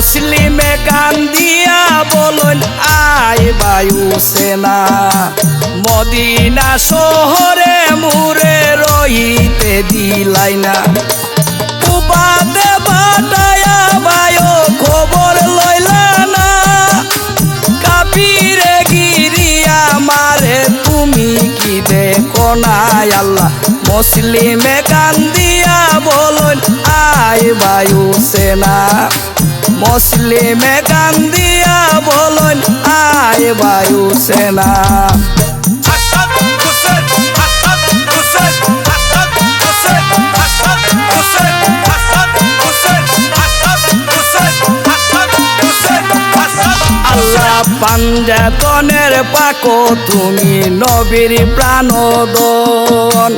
মুসলিমে কান দিয়া বলল আয় বায়ু সেনা। মদিনা শহরে মুরে রইতে দিলাই না। উপাদে বাটায়া বায়ু খবর লইলা না। কাপিরে গিরিয়া মারে, তুমি কি দেখো না আল্লাহ? মুসলিমে কান দিয়া বলল আয় বায়ু সেনা। মুসলিমে কান্দিয়া বলুন আয় বায়ু সেনা। পাঞ্জাতনের পাকো তুমি নবীর প্রাণদন।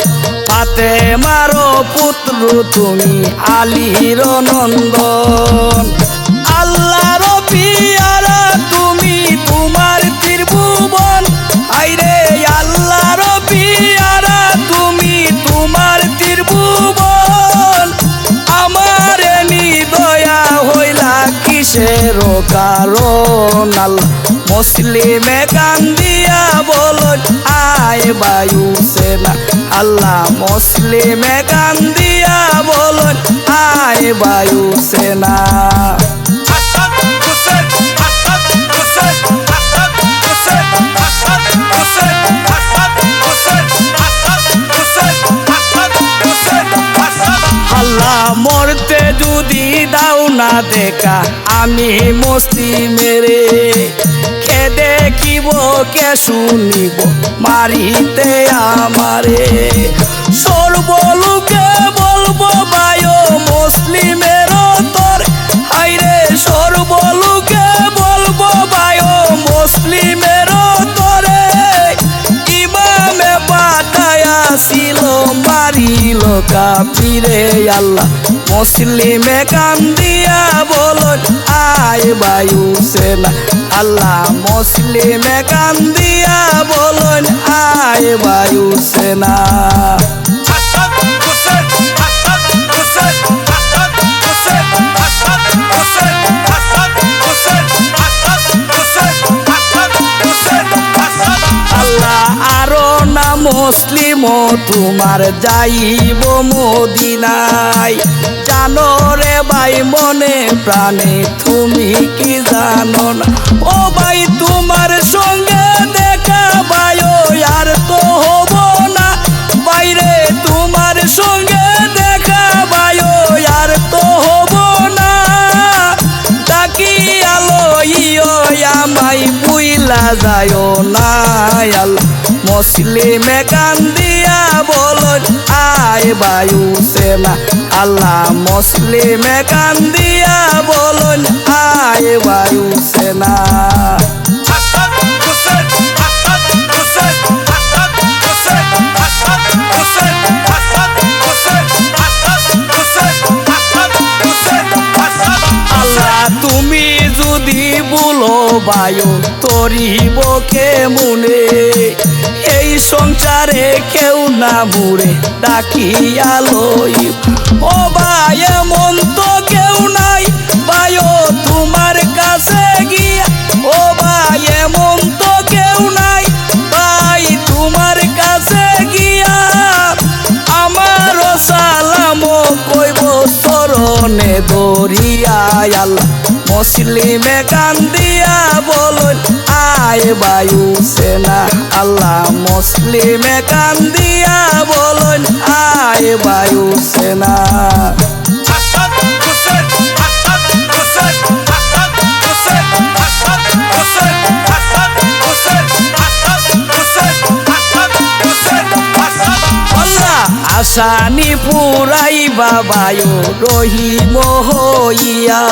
পাতে মারো পুত্র তুমি আলীর নন্দন। আল্লাহর পিয়ারা, তুমি তোমার ত্রিভুবন। পিয়ারা, তুমি মুসলিমে কান্দিয়া বলুন আয় বায়ু সেনা। আল্লাহ মুসলিমে কান্দিয়া বলুন আয় বায়ু না দেখা, আমি মস্তি মেরে কে দেখিব, কে শুনিব, মারিতে আমারে। সর্বলোকে বলব বায়ো মুসলিমের তোর। হাইরে, সর্বলোকে বলব বায়ো মুসলিমের তোরে। ইমামে পাঠায়া ছিল মারিল কাপিরে আল্লাহ। মুসলিমে কান্দিয়া বলুন আয় বায়ু সেনা। আল্লাহ মুসলিমে কান্দিয়া বলুন আয় বায়ু সেনা। মুসলিম তোমার যাইব মদিনায়। জানো রে ভাই, মনে প্রাণে তুমি কি জানো না? ও ভাই, তোমার সঙ্গে দেখা ভাইও আর তো হব না। বাইরে তোমার সঙ্গে দেখা ভাইও আর তো হব না। ডাকি আলো ইয়ো আমাই বুইলা যায় না আল্লাহ মুসলিমে কান্দিয়া বলুন আয় বায়ু সেনা। আল্লাহ মুসলিমে কান্দিয়া বলুন আয় বায়ু সেনা। তুমি যদি বলো বায়ু তরিব কে মুনে। সংসারে কেউ না মুড়ে ডাকিয়া লই। ও ভাই, এমন তো কেউ নাই। বায়ু তোমার কাছে গিয়া, ও ভাই, এমন তো কেউ নাই। ভাই, তোমার কাছে গিয়া আমার সালাম কইব, চরণে দরিয়া আল্লাহ মুসলিমে কান্দিয়া বলুন, আয় বায়ু সেনা আল্লাহ মুসলিমে কান্দিয়া বলুন আয় বায়ু সেনা। আসানি পুরাই বাবায়ু রহিম হইয়া।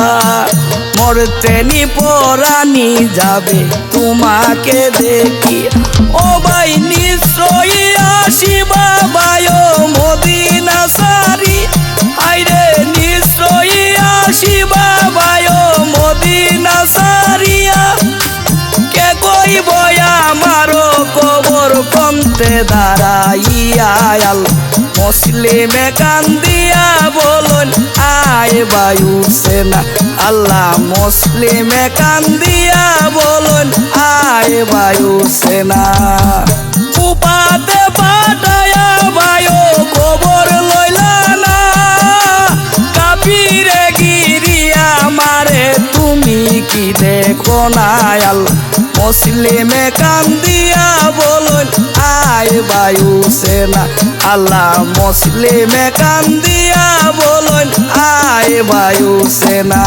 মরতেনি পরানি যাবে তোমাকে দেখি। ও ভাই, নিশ্চয়ই আসি বাবায় মদিনা সারি। আইরে নিশ্চয়ই আসি বাবায় মদিনা সারিয়া। কে কইব আমারো কবর পন্তে দাঁড়াইয়া আল মুসলিমে কান্দিয়া বলুন, আয় বায়ু সেনা। আল্লাহ মুসলিমে কান্দিয়া বলুন, আয় বায়ু সেনা। উপাতে পাঠায়া বায়ু খবর লইলা না। কাপিরে গিরিয়া, মারে, তুমি কি দেখো না? আল্লাহ মুসলিমে কান্দিয়া বলুন, আয় বায়ু সেনা। আল্লাহ মুসলিমে কান্দিয়া বলুন আয় বায়ু সেনা